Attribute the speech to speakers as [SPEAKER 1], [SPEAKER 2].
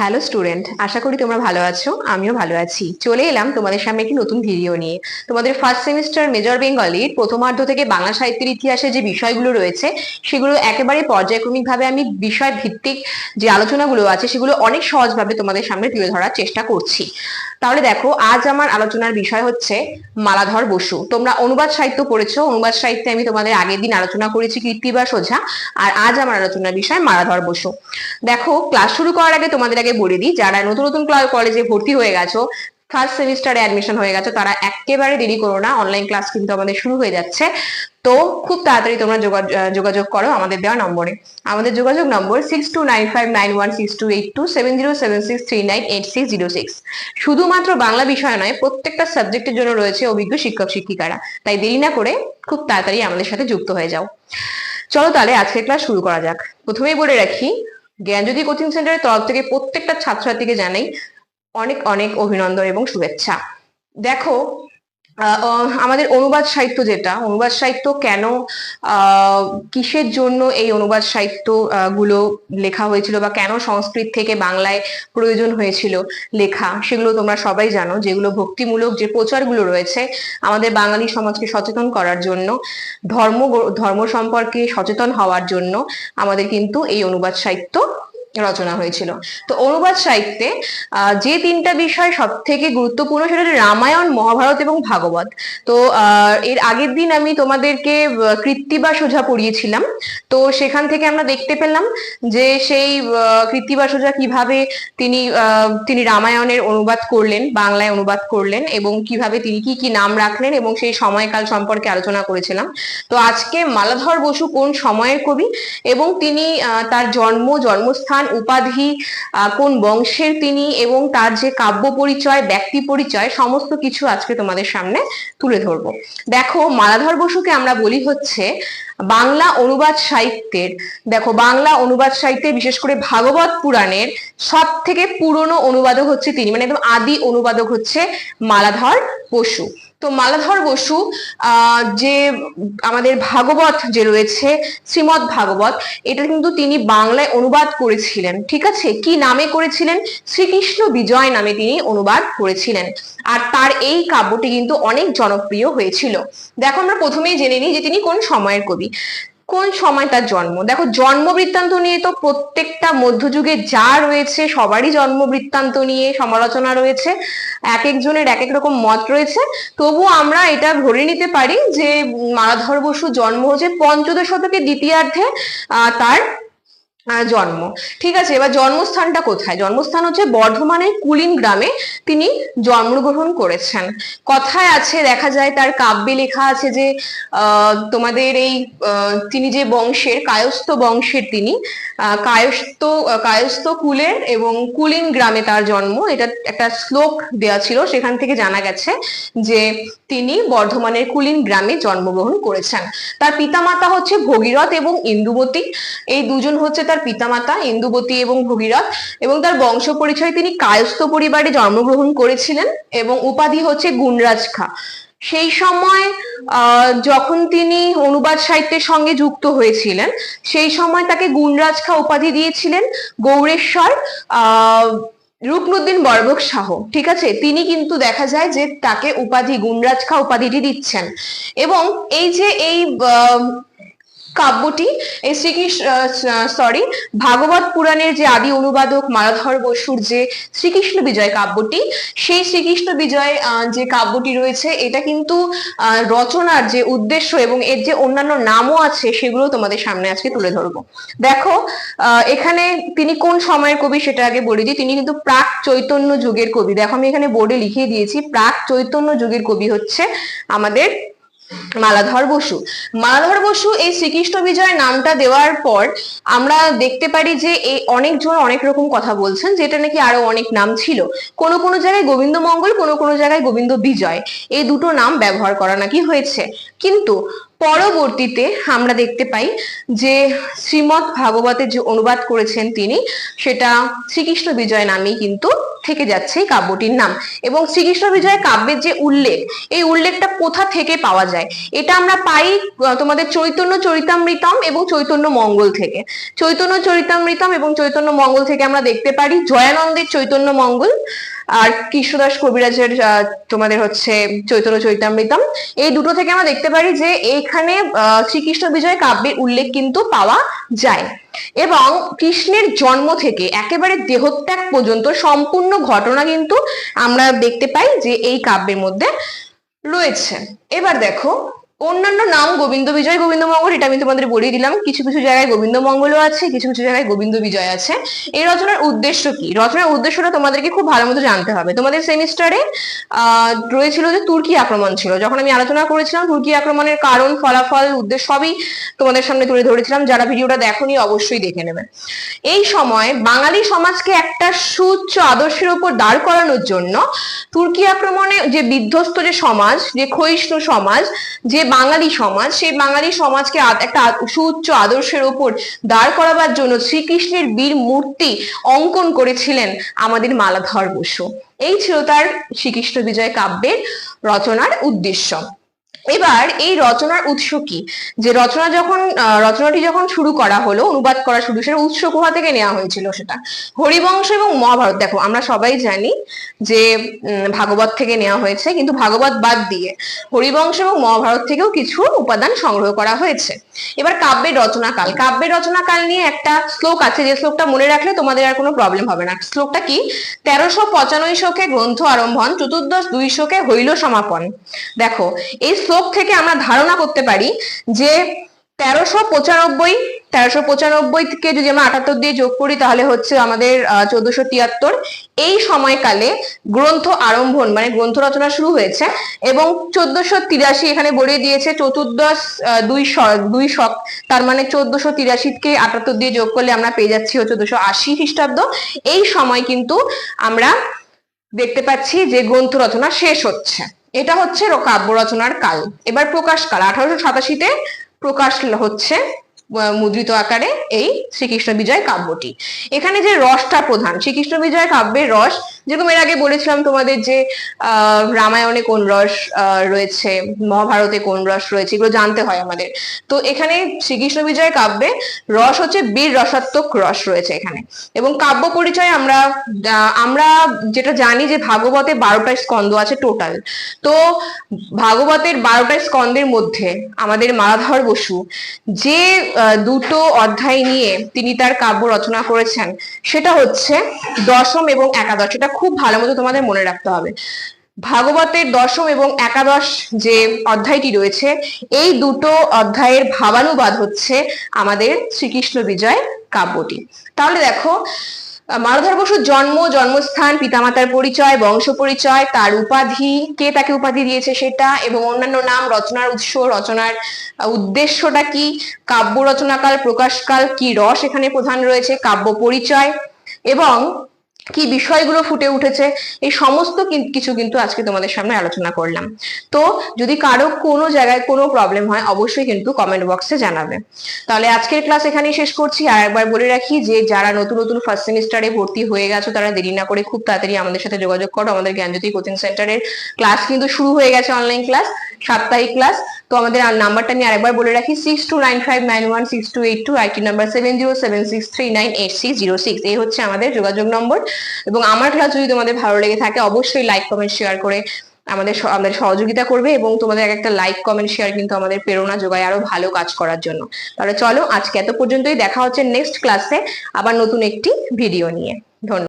[SPEAKER 1] Hello student আশা করি তোমরা ভালো আছো, আমিও ভালো আছি। চলে এলাম তোমাদের সামনে একটি নতুন ভিডিও নিয়ে। তোমাদের ফার্স্ট সেমিস্টার মেজর বেঙ্গলির প্রথমার্ধ থেকে বাংলা সাহিত্যের ইতিহাসে যে বিষয়গুলো রয়েছে, সেগুলো একেবারে পর্যায়ক্রমিকভাবে আমি বিষয় ভিত্তিক যে আলোচনাগুলো আছে, সেগুলো অনেক সহজভাবে তোমাদের সামনে তুলে ধরার চেষ্টা করছি। তাহলে দেখো, আজ আমার আলোচনার বিষয় হচ্ছে মালাধর বসু। তোমরা অনুবাদ সাহিত্য পড়েছো, অনুবাদ সাহিত্যে আমি তোমাদের আগের দিন আলোচনা করেছি কীর্তিবাস ওঝা আর আজ আমার আলোচনার বিষয় মালাধর বসু। দেখো ক্লাস শুরু করার আগে তোমাদের আগে বলে দিই, যারা নতুন নতুন কলেজে ভর্তি হয়ে গেছো ফার্স্ট সেমিস্টারে অ্যাডমিশন হয়ে গেছে, তারা একেবারে দেরি করো না অনলাইন ক্লাস কিন্তু আমাদের শুরু হয়ে যাচ্ছে। তো খুব তাড়াতাড়ি তোমরা যোগা- যোগাযোগ করো আমাদের দেওয়া নম্বরে। আমাদের যোগাযোগ number six two nine five nine one six two eight two seven zero seven six three nine eight six zero six শুধুমাত্র বাংলা বিষয় নয়, প্রত্যেকটা সাবজেক্টের জন্য রয়েছে অভিজ্ঞ শিক্ষক শিক্ষিকারা। তাই দেরি না করে খুব তাড়াতাড়ি আমাদের সাথে যুক্ত হয়ে যাও। চলো তাহলে আজকের ক্লাস শুরু করা যাক। প্রথমেই বলে রাখি, জ্ঞানজ্যোতি কোচিং সেন্টারের তরফ থেকে প্রত্যেকটা ছাত্রছাত্রীকে জানাই অনেক অনেক অভিনন্দন এবং শুভেচ্ছা। দেখো আমাদের অনুবাদ সাহিত্য যেটা, অনুবাদ সাহিত্য কেন কিসের জন্য এই অনুবাদ সাহিত্যগুলো লেখা হয়েছিল বা কেন সংস্কৃত থেকে বাংলায় প্রয়োজন হয়েছিল লেখা, সেগুলো তোমরা সবাই জানো, যেগুলো ভক্তিমূলক যে প্রচারগুলো রয়েছে আমাদের বাঙালি সমাজকে সচেতন করার জন্য, ধর্ম ধর্ম সম্পর্কে সচেতন হওয়ার জন্য আমাদের কিন্তু এই অনুবাদ সাহিত্য রচনা হয়েছিল। তো অনুবাদ সাহিত্যে যে তিনটা বিষয় সব থেকে গুরুত্বপূর্ণ সেটা রামায়ণ, মহাভারত এবং ভাগবত। তো এর আগের দিন আমি তোমাদেরকে কৃত্তিবা সোজা পড়িয়েছিলাম। তো সেখান থেকে আমরা দেখতে পেলাম যে সেই কৃত্তিবা সোজা কীভাবে তিনি তিনি রামায়ণের অনুবাদ করলেন, বাংলায় অনুবাদ করলেন এবং কীভাবে তিনি কি কি নাম রাখলেন এবং সেই সময়কাল সম্পর্কে আলোচনা করেছিলাম। তো আজকে মালাধর বসু কোন সময়ের কবি এবং তিনি তার জন্ম, জন্মস্থান উপাধি কোন বংশের তিনি এবং তার যে কাব্য পরিচয়, ব্যক্তি পরিচয়, সমস্ত কিছু আজকে তোমাদের সামনে তুলে ধরবো। দেখো, মালাধর বসুকে আমরা বলি হচ্ছে বাংলা অনুবাদ সাহিত্যের, দেখো, বাংলা অনুবাদ সাহিত্যে বিশেষ করে ভাগবত পুরাণের সব থেকে পুরনো অনুবাদক হচ্ছে তিনি মানে একদম আদি অনুবাদক হচ্ছে মালাধর বসু। তো মালাধর বসু যে আমাদের ভাগবত যে রয়েছে শ্রীমৎ ভাগবত, এটা কিন্তু তিনি বাংলায় অনুবাদ করেছিলেন, ঠিক আছে? কি নামে করেছিলেন? শ্রীকৃষ্ণ বিজয় নামে তিনি অনুবাদ করেছিলেন। আর তার এই কাব্যটি কিন্তু অনেক জনপ্রিয় হয়েছিল। দেখো আমরা প্রথমেই জেনে নিই যে তিনি কোন সময়ের কবি। কোন সময় তার জন্ম? দেখো জন্ম বৃত্তান্ত নিয়ে তো প্রত্যেকটা মধ্যযুগে যা রয়েছে সবারই জন্ম বৃত্তান্ত নিয়ে সমালোচনা রয়েছে। এক একজনের এক এক রকম মত রয়েছে। তবু আমরা এটা ধরে নিতে পারি যে মারাধর বসু জন্ম হচ্ছে পঞ্চদশ শতকে দ্বিতীয়ার্ধে তার জন্ম। ঠিক আছে, এবার জন্মস্থানটা কোথায়? জন্মস্থান হচ্ছে বর্ধমানের কুলিন গ্রামে তিনি জন্মগ্রহণ করেছেন। কথায় আছে, দেখা যায় তার কাব্যে লেখা আছে যে তোমাদের এই তিনি যে বংশের, কায়স্থ বংশের তিনি কায়স্থ কায়স্থ কুলের এবং কুলিন গ্রামে তার জন্ম। এটা একটা শ্লোক দেওয়া ছিল, সেখান থেকে জানা গেছে যে তিনি বর্ধমানের কুলিন গ্রামে জন্মগ্রহণ করেছেন। তার পিতামাতা হচ্ছে ভগীরথ এবং ইন্দুমতী এই দুজন হচ্ছে তার পিতামাতা ইন্দুবতী এবং ভগীরথ এবং তার বংশ পরিচয় তিনি কায়স্থ পরিবারে জন্মগ্রহণ করেছিলেন এবং উপাধি হচ্ছে গুণরাজ খা। সেই সময় যখন তিনি অনুবাদ সাহিত্যের সঙ্গে যুক্ত হয়েছিলেন, সেই সময় তাকে গুণরাজ খা উপাধি দিয়েছিলেন গৌরেশ্বর রুকনুদ্দিন বরবক শাহ। ঠিক আছে? তিনি কিন্তু দেখা যায় যে তাকে উপাধি, গুণরাজ খা উপাধিটি দিচ্ছেন। এবং এই যে এই কাব্যটি শ্রীকৃষ্ণ সরি ভাগবত পুরাণের যে আদি অনুবাদক মালাধর বসুর যে শ্রীকৃষ্ণ বিজয় কাব্যটি, সেই শ্রীকৃষ্ণ বিজয় যে কাব্যটি রয়েছে, এটা কিন্তু রচনার যে উদ্দেশ্য এবং এর যে অন্যান্য নামও আছে সেগুলো তোমাদের সামনে আজকে তুলে ধরবো। দেখো এখানে তিনি কোন সময়ের কবি সেটা আগে বলে দিই, তিনি কিন্তু প্রাক চৈতন্য যুগের কবি। দেখো, আমি এখানে বোর্ডে লিখিয়ে দিয়েছি, প্রাক চৈতন্য যুগের কবি হচ্ছে আমাদের মালাধর বসু। মালাধর বসু এই শ্রীকৃষ্ণ বিজয় নামটা দেওয়ার পর আমরা দেখতে পারি যে এই অনেকজন অনেক রকম কথা বলছেন, যেটা নাকি আরও অনেক নাম ছিল। কোনো কোনো জায়গায় গোবিন্দ মঙ্গল, কোনো কোনো জায়গায় গোবিন্দ বিজয়। এই দুটো নাম ব্যবহার করা নাকি হয়েছে। কিন্তু পরবর্তীতে আমরা দেখতে পাই যে শ্রীমৎ ভাগবতের যে অনুবাদ করেছেন তিনি, সেটা শ্রীকৃষ্ণ বিজয় নামেই কিন্তু থেকে যাচ্ছে এই কাব্যটির নাম। এবং শ্রীকৃষ্ণ বিজয় কাব্যের যে উল্লেখ, এই উল্লেখটা কোথা থেকে পাওয়া যায়? এটা আমরা পাই তোমাদের চৈতন্য চরিতামৃতম এবং চৈতন্য মঙ্গল থেকে। চৈতন্য চরিতামৃতম এবং চৈতন্য মঙ্গল থেকে আমরা দেখতে পারি, জয়ানন্দের চৈতন্য মঙ্গল আর কৃষ্ণদাস কবিরাজের তোমাদের হচ্ছে চৈতন্য চরিতামৃতম, এই দুটো থেকে আমরা দেখতে পারি যে এইখানে শ্রীকৃষ্ণ বিজয় কাব্যের উল্লেখ কিন্তু পাওয়া যায়। এবং কৃষ্ণের জন্ম থেকে একেবারে দেহত্যাগ পর্যন্ত সম্পূর্ণ ঘটনা কিন্তু আমরা দেখতে পাই যে এই কাব্যের মধ্যে রয়েছে। এবার দেখো অন্যান্য নাম গোবিন্দ বিজয়, গোবিন্দ মঙ্গল, এটা আমি তোমাদের বলেই দিলাম। কিছু কিছু জায়গায় গোবিন্দ মঙ্গলও আছে, কিছু কিছু জায়গায় গোবিন্দ বিজয় আছে। এই রচনার উদ্দেশ্য কি? রচনার উদ্দেশ্যটা তোমাদেরকে খুব ভালো মতো জানতে হবে। তোমাদের সেমিস্টারে রয়েছিল যে তুর্কি আক্রমণ ছিল। যখন আমি আলোচনা করেছিলাম, তুর্কি আক্রমণের কারণ, ফলাফল, উদ্দেশ্য সবই তোমাদের সামনে তুলে ধরেছিলাম। যারা ভিডিওটা দেখোনি, অবশ্যই দেখে নেবে। এই সময় বাঙালি সমাজকে একটা সুউচ্চ আদর্শের উপর দাঁড় করানোর জন্য তুর্কি আক্রমণে যে বিধ্বস্ত যে সমাজ, যে ক্ষয়িষ্ণু সমাজ, যে বাঙালি সমাজ, সেই বাঙালি সমাজকে একটা সুউচ্চ আদর্শের উপর দাঁড় করাবার জন্য শ্রীকৃষ্ণের বীর মূর্তি অঙ্কন করেছিলেন আমাদের মালাধর বসু। এই ছিল তার শ্রীকৃষ্ণ বিজয় কাব্যের রচনার উদ্দেশ্য। এবার এই রচনার উৎস কি? যে রচনা যখন রচনাটি যখন শুরু করা হলো, অনুবাদ করা শুরু, সেটা উৎস কোথা থেকে নেওয়া হয়েছিল সেটা। হরিবংশ এবং মহাভারত, দেখো, আমরা সবাই জানি যে ভাগবত থেকে নেওয়া হয়েছে, কিন্তু ভাগবত বাদ দিয়ে হরিবংশ এবং মহাভারত থেকেও কিছু উপাদান সংগ্রহ করা হয়েছে। এবার কাব্যের রচনাকাল। কাব্যের রচনাকাল নিয়ে একটা শ্লোক আছে, যে শ্লোকটা মনে রাখলে তোমাদের আর কোনো প্রবলেম হবে না। শ্লোকটা কি? তেরোশো পঁচানব্বই শোকে গ্রন্থ আরম্ভন, চতুর্দশ দুই শোকে হইল সমাপন। দেখো, এই শ্লোক থেকে আমরা ধারণা করতে পারি যে তেরোশো পঁচানব্বই তেরোশো পঁচানব্বই থেকে যদি আমরা আটাত্তর দিয়ে যোগ করি, তাহলে হচ্ছে আমাদের চোদ্দশো তিয়াত্তর। এই সময়কালে গ্রন্থ আরম্ভন মানে গ্রন্থ রচনা শুরু হয়েছে এবং চোদ্দশো তিরাশি এখানে বলে দিয়েছে চতুর্দশ দুই শ- দুই শক। তার মানে চোদ্দশো তিরাশিকে আটাত্তর দিয়ে যোগ করলে আমরা পেয়ে যাচ্ছি চোদ্দশো আশি খ্রিস্টাব্দ। এই সময় কিন্তু আমরা দেখতে পাচ্ছি যে গ্রন্থ রচনা শেষ হচ্ছে। এটা হচ্ছে কাব্য রচনার কাল। এবার প্রকাশ কাল। আঠারোশো সাতাশিতে প্রকাশ হচ্ছে মুদ্রিত আকারে এই শ্রীকৃষ্ণ বিজয় কাব্যটি। এখানে যে রসটা প্রধান, শ্রীকৃষ্ণ বিজয় কাব্যের রস, যেরকম এর আগে বলেছিলাম তোমাদের যে রামায়ণে কোন রস রয়েছে, মহাভারতে কোন রস রয়েছে, এগুলো জানতে হয় আমাদের। তো এখানে শ্রীকৃষ্ণ বিজয় কাব্যে রস হচ্ছে বীর রসাত্মক রস রয়েছে এখানে। এবং কাব্য পরিচয় আমরা আমরা যেটা জানি যে ভাগবতে বারোটা স্কন্দ আছে টোটাল তো ভাগবতের বারোটা স্কন্দের মধ্যে আমাদের মালাধর বসু যে দুটো অধ্যায় নিয়ে তিনি তার কাব্য রচনা করেছেন। সেটা হচ্ছে দশম এবং একাদশ। এটা খুব ভালো মতো তোমাদের মনে রাখতে হবে। ভাগবতের দশম এবং একাদশ যে অধ্যায়টি রয়েছে, এই দুটো অধ্যায়ের ভাবানুবাদ হচ্ছে আমাদের শ্রীকৃষ্ণ বিজয় কাব্যটি। তাহলে দেখো আহ, মালধর বসুর জন্ম জন্মস্থান পিতামাতার পরিচয় বংশ পরিচয় তার উপাধি কে তাকে উপাধি দিয়েছে সেটা এবং অন্যান্য নাম রচনার উৎস রচনার উদ্দেশ্যটা কি কাব্য রচনাকাল প্রকাশকাল কি রস এখানে প্রধান রয়েছে কাব্য পরিচয় এবং কি বিষয়গুলো ফুটে উঠেছে, এই সমস্ত কিছু কিন্তু আজকে তোমাদের সামনে আলোচনা করলাম। তো যদি কারও কোনো জায়গায় কোনো প্রবলেম হয়, অবশ্যই কিন্তু কমেন্ট বক্সে জানাবে। তাহলে আজকের ক্লাস এখানেই শেষ করছি। আর একবার বলে রাখি যে, যারা নতুন নতুন ফার্স্ট সেমিস্টারে ভর্তি হয়ে গেছো, তারা দেরি না করে খুব তাড়াতাড়ি আমাদের সাথে যোগাযোগ করো। আমাদের জ্ঞানজ্যোতি কোচিং সেন্টারের ক্লাস কিন্তু শুরু হয়ে গেছে অনলাইন ক্লাস সাপ্তাহিক ক্লাস তো আমাদের নাম্বারটা আমি আরেকবার বলে রাখি six two nine five nine one six two eight two IT number seven zero seven six three nine eight six zero six এই হচ্ছে আমাদের যোগাযোগ নম্বর। এবং আমার ক্লাস যদি তোমাদের ভালো লেগে থাকে, অবশ্যই লাইক কমেন্ট শেয়ার করে আমাদের আমাদের সহযোগিতা করবে এবং তোমাদের এক একটা লাইক কমেন্ট শেয়ার কিন্তু আমাদের প্রেরণা যোগায় আরও ভালো কাজ করার জন্য। তাহলে চলো আজকে এত পর্যন্তই দেখা হচ্ছে নেক্সট ক্লাসে আবার নতুন একটি ভিডিও নিয়ে। ধন্যবাদ।